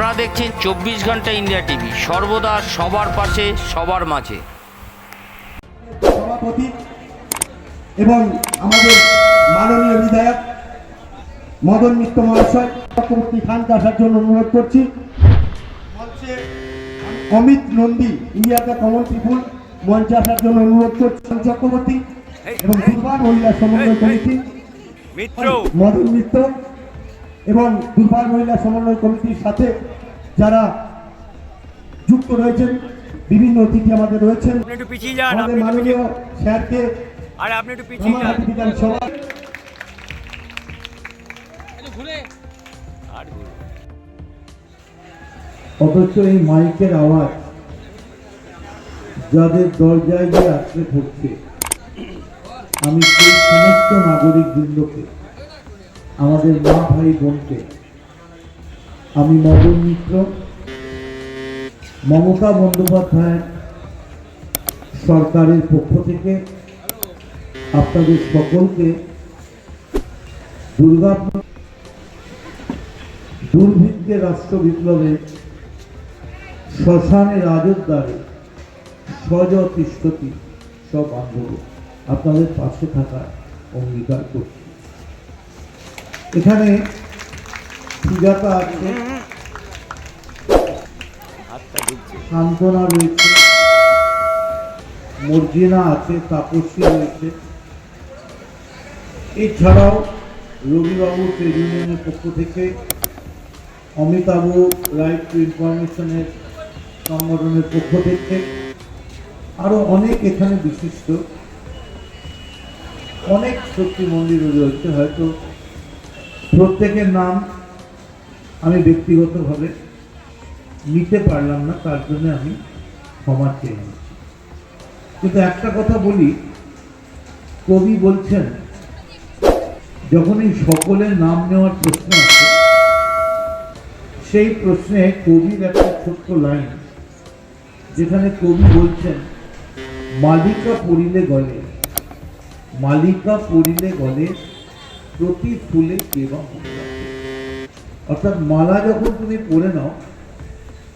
আপনারা দেখছেন চব্বিশ ঘণ্টা ইন্ডিয়া টিভি। সর্বদা সবার পাশে সবার মাঝে। সভাপতি এবং আমাদের মাননীয় বিধায়ক মদন মিত্র মহাশয় চক্রবর্তী খানকে আসার জন্য অনুরোধ করছি। মঞ্চে অমিত নন্দী ইন্ডিয়াতে কমন পিপুল মঞ্চে আসার জন্য অনুরোধ করছি। চক্রবর্তী এবং দুর্বার মহিলা সমন্বয় কমিটি। মিত্র। মদন মিত্র। এবং দুর্বার মহিলা সমন্বয় কমিটির সাথে যারা যুক্ত রয়েছেন বিভিন্ন অতিথি আমাদের রয়েছেন। আপনি পিছিয়ে আমাদের আপনি মাননীয় স্যারকে আরে আপনি একটু পিছিয়ে যান। বিধানসভা। অথচ এই মাইকের আওয়াজ যাদের দরজায় গিয়ে আছড়ে পড়ছে আমি সেই সমস্ত নাগরিক বৃন্দকে আমাদের মা ভাই বোনকে। আমি মদন মিত্র, মমতা বন্দ্যোপাধ্যায়ের সরকারের পক্ষ থেকে আপনাদের সকলকে দুর্গা দুর্ভিক্ষে রাষ্ট্র বিপ্লবের শ্মশানে রাজদ্বারে সজ তিষ্ঠতি সব বান্ধব আপনাদের পাশে থাকার অঙ্গীকার করছি। এখানে সুজাতা আছে সান্ত্বনা রয়েছে। মর্জিনা আছে, তাপস্বী রয়েছে। এছাড়াও রবিবাবু ট্রেড ইউনিয়নের পক্ষ থেকে অমিতাভ রাইট টু ইনফরমেশনের সংগঠনের পক্ষ থেকে আরও অনেক এখানে বিশিষ্ট। অনেক শক্তি মন্দির রয়েছে, হয়তো প্রত্যেকের নাম আমি ব্যক্তিগতভাবে নিতে পারলাম না, তার জন্য আমি ক্ষমা চেয়ে নিচ্ছি। কিন্তু একটা কথা বলি, কবি বলছেন যখন এই সকলের নাম নেওয়ার প্রশ্ন আছে সেই প্রশ্নে কবির একটা ছোট্ট লাইন, যেখানে কবি বলছেন, মালিকা পড়িলে গলে, মালিকা পড়িলে গলে প্রতি ফুলে কেবা অর্থাৎ মালা যখন তুমি পরে নাও,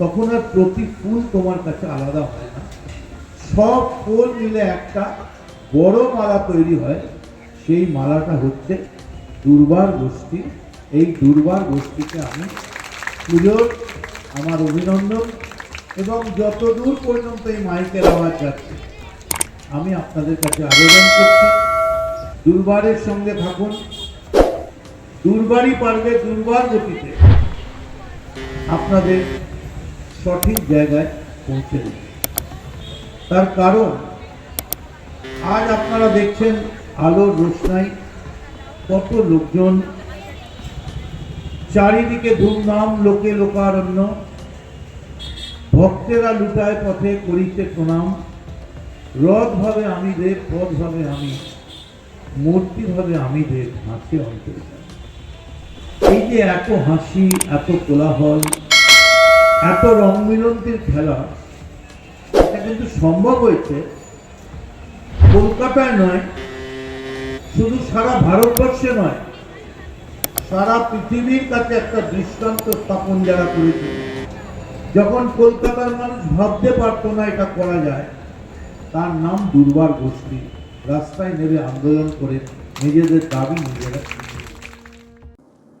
তখন আর প্রতি ফুল তোমার কাছে আলাদা হয় না। সব ফুল মিলে একটা বড় মালা তৈরি হয়। সেই মালাটা হচ্ছে দুর্বার গোষ্ঠী। এই দুর্বার গোষ্ঠীকে আমি পুজোর, আমার অভিনন্দন এবং যতদূর পর্যন্ত এই মাইকের আওয়াজ যাচ্ছে, আমি আপনাদের কাছে আবেদন করছি, দুর্বারের সঙ্গে থাকুন। দুর্বারই পারবে দুর্বার গতিতে। আপনাদের সঠিক জায়গায় পৌঁছে দেবে। তার কারণ, আজ আপনারা দেখছেন আলোর রোশনাই, কত লোকজন চারিদিকে ধুমধাম লোকে লোকারণ্য, ভক্তেরা লুটায় পথে করিতে প্রণাম। রথ ভাবে আমি দেব পথ ভাবে আমি মূর্তি ভাবে আমি দেব হাসি অন্তর। এই যে এত হাসি, এত কোলাহল, এত রং মিলন্তির খেলা, এটা কিন্তু সম্ভব হয়েছে। কলকাতায় নয়, শুধু সারা ভারতবর্ষে নয়, সারা পৃথিবীর কাছে একটা দৃষ্টান্ত স্থাপন যারা করেছে। যখন কলকাতার মানুষ ভাবতে পারতো না এটা করা যায়, তার নাম দুর্বার গোষ্ঠী, রাস্তায় নেমে আন্দোলন করে নিজেদের দাবি নিজেরা